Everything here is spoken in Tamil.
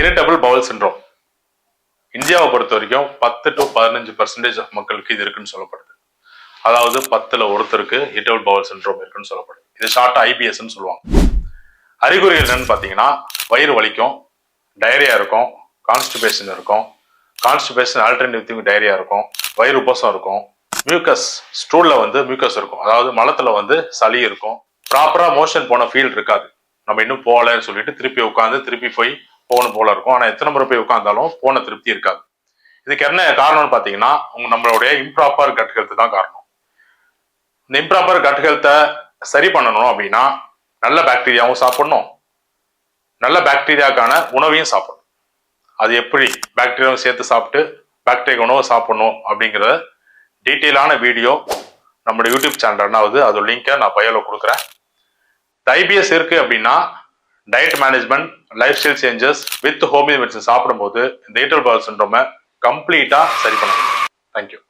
இரிட்டபிள் பவுல் சின்ரோம் இந்தியாவை பொறுத்த வரைக்கும் பத்து டு பதினஞ்சு பர்சன்டேஜ் ஆஃப் மக்களுக்கு இது இருக்குன்னு சொல்லப்படுது. அதாவது பத்துல ஒருத்தருக்கு இரிட்டபிள் பவுல் சின்ரோம் இருக்குன்னு சொல்லப்படுது. இது ஷார்ட்டா ஐபிஎஸ்ன்னு சொல்லுவாங்க. அறிகுறிகள் என்னன்னு பார்த்தீங்கன்னா வயிறு வலிக்கும் டைரியா இருக்கும் கான்ஸ்டிபேஷன் இருக்கும் கான்ஸ்டிபேஷன் ஆல்டர்னேட்டிவ் டயரியா இருக்கும் வயிறு உபசம் இருக்கும் மியூக்கஸ் ஸ்டூல்ல வந்து மியூக்கஸ் இருக்கும். அதாவது மலத்துல வந்து சளி இருக்கும். ப்ராப்பரா மோஷன் போன ஃபீல் இருக்காது. நம்ம இன்னும் போகலன்னு சொல்லிட்டு திருப்பி உட்காந்து திருப்பி போய் போகணும் போல இருக்கும். ஆனா எத்தனை முறை போய் உட்காந்தாலும் போன திருப்தி இருக்காது. இதுக்கு என்ன காரணம்னு பாத்தீங்கன்னா உங்க நம்மளுடைய இம்ப்ராப்பர் கட் ஹெல்த் தான் காரணம். இந்த இம்ப்ராப்பர் கட் ஹெல்த்தை சரி பண்ணணும் அப்படின்னா நல்ல பாக்டீரியாவும் சாப்பிடணும். நல்ல பாக்டீரியாக்கான உணவையும் சாப்பிடணும். அது எப்படி பாக்டீரியாவும் சேர்த்து சாப்பிட்டு பாக்டீரியா உணவு சாப்பிடணும் அப்படிங்கிறத டீட்டெயிலான வீடியோ நம்மளோட யூடியூப் சேனல் ரெண்டாவது அது லிங்கை நான் பயோல கொடுக்குறேன். டைபிஎஸ் இருக்கு அப்படின்னா diet management lifestyle changes with homeo medicine சாப்பிடும்போது இந்த ஈட்டல் பால் சின்ரோமை கம்ப்ளீட்டாக சரி பண்ண முடியும் தேங்க்யூ